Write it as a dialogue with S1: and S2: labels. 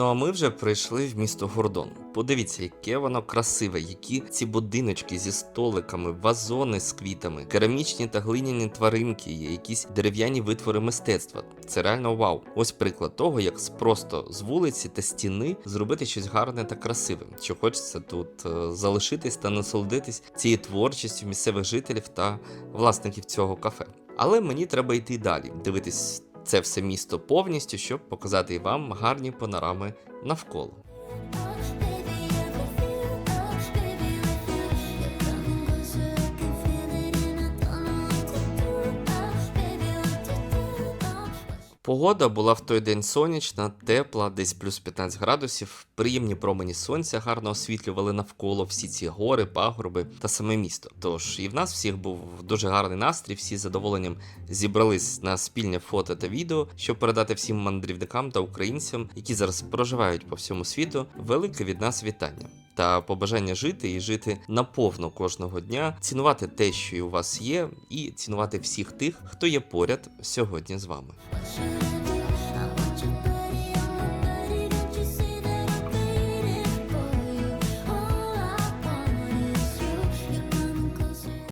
S1: Ну а ми вже прийшли в місто Гордон. Подивіться, яке воно красиве, які ці будиночки зі столиками, вазони з квітами, керамічні та глиняні тваринки, якісь дерев'яні витвори мистецтва. Це реально вау. Ось приклад того, як просто з вулиці та стіни зробити щось гарне та красиве. Що хочеться тут е, залишитись та насолодитись цією творчістю місцевих жителів та власників цього кафе. Але мені треба йти далі, дивитись це все місто повністю, щоб показати вам гарні панорами навколо. Погода була в той день сонячна, тепла, десь плюс 15 градусів. Приємні промені сонця гарно освітлювали навколо всі ці гори, пагорби та саме місто. Тож і в нас всіх був дуже гарний настрій, всі з задоволенням зібрались на спільне фото та відео, щоб передати всім мандрівникам та українцям, які зараз проживають по всьому світу, велике від нас вітання. Та побажання жити і жити наповно кожного дня, цінувати те, що у вас є, і цінувати всіх тих, хто є поряд сьогодні з вами.